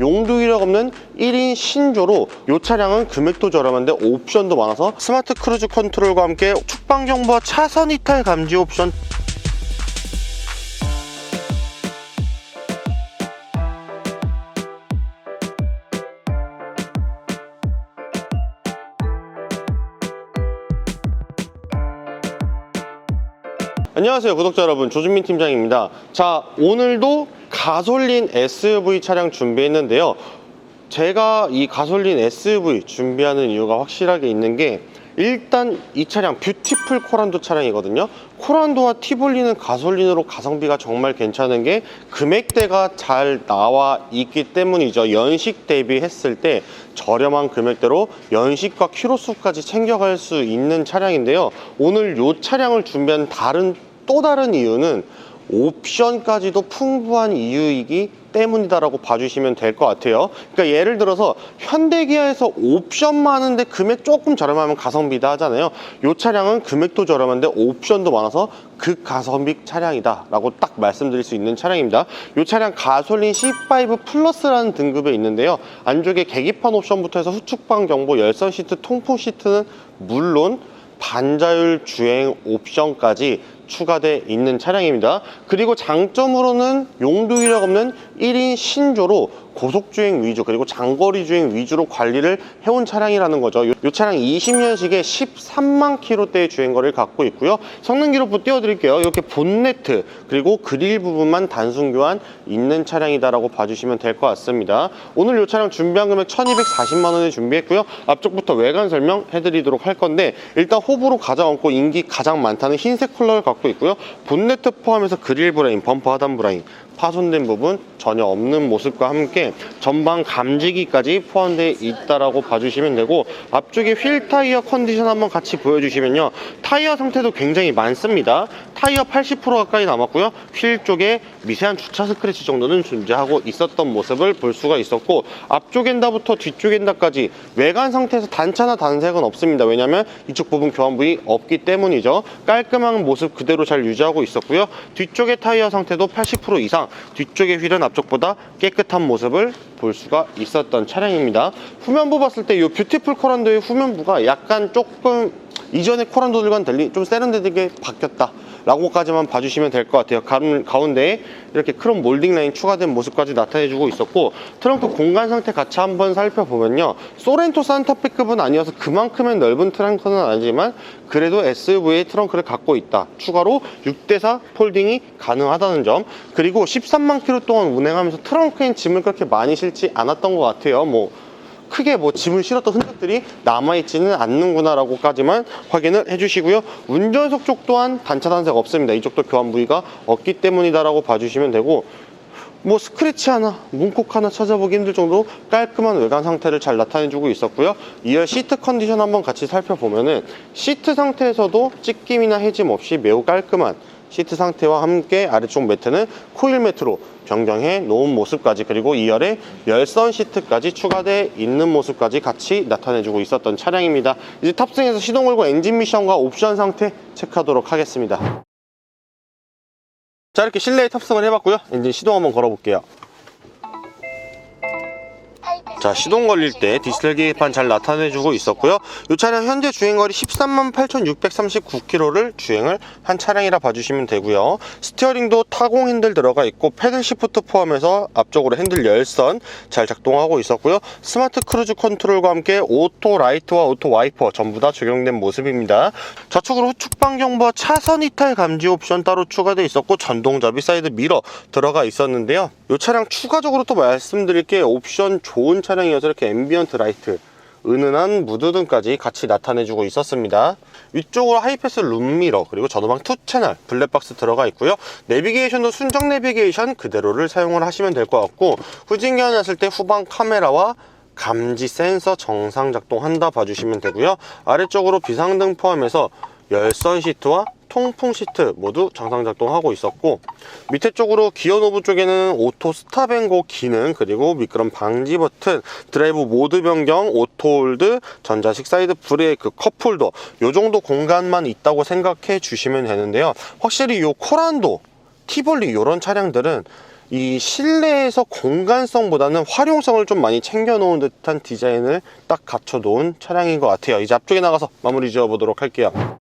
용도 이력 없는 1인 신조로 이 차량은 금액도 저렴한데 옵션도 많아서 스마트 크루즈 컨트롤과 함께 축방 정보와 차선 이탈 감지 옵션. 안녕하세요 구독자 여러분. 조준민 팀장입니다. 자 오늘도 가솔린 SUV 차량 준비했는데요. 제가 이 가솔린 SUV 준비하는 이유가 확실하게 있는 게 일단 이 차량 뷰티풀 코란도 차량이거든요. 코란도와 티볼리는 가솔린으로 가성비가 정말 괜찮은 게 금액대가 잘 나와 있기 때문이죠. 연식 대비했을 때 저렴한 금액대로 연식과 키로수까지 챙겨갈 수 있는 차량인데요. 오늘 이 차량을 준비한 다른 또 다른 이유는 옵션까지도 풍부한 이유이기 때문이다라고 봐주시면 될 것 같아요. 그러니까 예를 들어서 현대기아에서 옵션 많은데 금액 조금 저렴하면 가성비다 하잖아요. 이 차량은 금액도 저렴한데 옵션도 많아서 극가성비 차량이다 라고 딱 말씀드릴 수 있는 차량입니다. 이 차량 가솔린 C5 플러스라는 등급에 있는데요. 안쪽에 계기판 옵션부터 해서 후축방 경보, 열선 시트, 통풍 시트는 물론 반자율 주행 옵션까지 추가돼 있는 차량입니다. 그리고 장점으로는 용도 이력 없는 1인 신조로 고속주행 위주 그리고 장거리 주행 위주로 관리를 해온 차량이라는 거죠. 이 차량 20년식에 13만 킬로대의 주행거리를 갖고 있고요. 성능 기록부 띄워드릴게요. 이렇게 본네트 그리고 그릴 부분만 단순 교환 있는 차량이다라고 봐주시면 될 것 같습니다. 오늘 이 차량 준비한 금액 1240만 원에 준비했고요. 앞쪽부터 외관 설명 해드리도록 할 건데 일단 호불호 가장 많고 인기 가장 많다는 흰색 컬러를 갖고 있고요. 본네트 포함해서 그릴 브레인, 범퍼 하단 브레인 파손된 부분 전혀 없는 모습과 함께 전방 감지기까지 포함되어 있다라고 봐주시면 되고 앞쪽에 휠 타이어 컨디션 한번 같이 보여주시면요. 타이어 상태도 굉장히 많습니다. 타이어 80% 가까이 남았고요. 휠 쪽에 미세한 주차 스크래치 정도는 존재하고 있었던 모습을 볼 수가 있었고 앞쪽 엔다부터 뒤쪽 엔다까지 외관 상태에서 단차나 단색은 없습니다 왜냐하면 이쪽 부분 교환 부위 없기 때문이죠 깔끔한 모습 그대로 잘 유지하고 있었고요 뒤쪽의 타이어 상태도 80% 이상 뒤쪽의 휠은 앞쪽보다 깨끗한 모습을 볼 수가 있었던 차량입니다. 후면부 봤을 때 이 뷰티풀 코란도의 후면부가 약간 조금 이전의 코란도들과는 달리 좀 세련되게 바뀌었다. 라고까지만 봐주시면 될 것 같아요. 가운- 가운데에 이렇게 크롬 몰딩 라인 추가된 모습까지 나타내주고 있었고 트렁크 공간 상태 같이 한번 살펴보면요. 소렌토 산타페급은 아니어서 그만큼의 넓은 트렁크는 아니지만 그래도 SUV의 트렁크를 갖고 있다. 추가로 6대4 폴딩이 가능하다는 점 그리고 13만 킬로 동안 운행하면서 트렁크엔 짐을 그렇게 많이 실지 않았던 것 같아요. 뭐 크게 뭐 짐을 실었던 흔 적들이 남아있지는 않는구나라고까지만 확인을 해주시고요. 운전석 쪽 또한 단차 단색 없습니다. 이쪽도 교환 부위가 없기 때문이다라고 봐주시면 되고 뭐 스크래치 하나, 문콕 하나 찾아보기 힘들 정도로 깔끔한 외관 상태를 잘 나타내주고 있었고요. 2열 시트 컨디션 한번 같이 살펴보면은 시트 상태에서도 찢김이나 해짐 없이 매우 깔끔한 시트 상태와 함께 아래쪽 매트는 코일 매트로 변경해 놓은 모습까지 그리고 2열에 열선 시트까지 추가돼 있는 모습까지 같이 나타내주고 있었던 차량입니다. 이제 탑승해서 시동 걸고 엔진 미션과 옵션 상태 체크하도록 하겠습니다. 자 이렇게 실내에 탑승을 해봤고요. 엔진 시동 한번 걸어볼게요. 자 시동 걸릴 때 디지털 계기판 잘 나타내주고 있었고요. 이 차량 현재 주행거리 13만 8,639km를 주행을 한 차량이라 봐주시면 되고요. 스티어링도 타공 핸들 들어가 있고 패들 시프트 포함해서 앞쪽으로 핸들 열선 잘 작동하고 있었고요. 스마트 크루즈 컨트롤과 함께 오토 라이트와 오토 와이퍼 전부 다 적용된 모습입니다. 좌측으로 후축방 경보와 차선 이탈 감지 옵션 따로 추가되어 있었고 전동 잡이 사이드 미러 들어가 있었는데요. 이 차량 추가적으로 또 말씀드릴 게 옵션 좋은 차량이어서 이렇게 앰비언트 라이트 은은한 무드등까지 같이 나타내주고 있었습니다. 위쪽으로 하이패스 룸미러 그리고 전후방 2채널 블랙박스 들어가 있고요. 내비게이션도 순정 내비게이션 그대로를 사용을 하시면 될 것 같고 후진 견 했을 때 후방 카메라와 감지 센서 정상 작동한다 봐주시면 되고요. 아래쪽으로 비상등 포함해서 열선 시트와 통풍 시트 모두 정상 작동하고 있었고 밑에 쪽으로 기어 노브 쪽에는 오토 스탑앤고 기능 그리고 미끄럼 방지 버튼 드라이브 모드 변경 오토 홀드 전자식 사이드 브레이크 컵홀더 요 정도 공간만 있다고 생각해 주시면 되는데요 확실히 요 코란도 티볼리 이런 차량들은 이 실내에서 공간성보다는 활용성을 좀 많이 챙겨놓은 듯한 디자인을 딱 갖춰놓은 차량인 것 같아요. 이제 앞쪽에 나가서 마무리 지어보도록 할게요.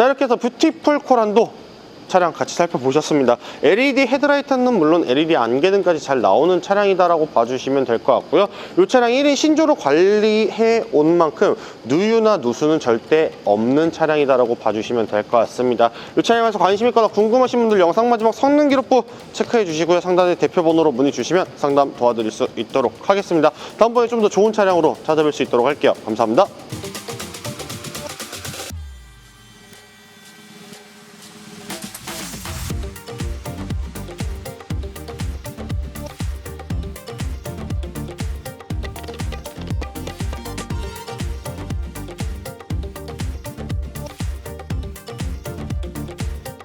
자 이렇게 해서 뷰티풀 코란도 차량 같이 살펴보셨습니다. LED 헤드라이트는 물론 LED 안개등까지 잘 나오는 차량이다라고 봐주시면 될 것 같고요. 이 차량 1인 신조로 관리해 온 만큼 누유나 누수는 절대 없는 차량이다라고 봐주시면 될 것 같습니다. 이 차량에서 관심 있거나 궁금하신 분들 영상 마지막 성능 기록부 체크해 주시고요. 상단에 대표 번호로 문의 주시면 상담 도와드릴 수 있도록 하겠습니다. 다음번에 좀 더 좋은 차량으로 찾아뵐 수 있도록 할게요. 감사합니다.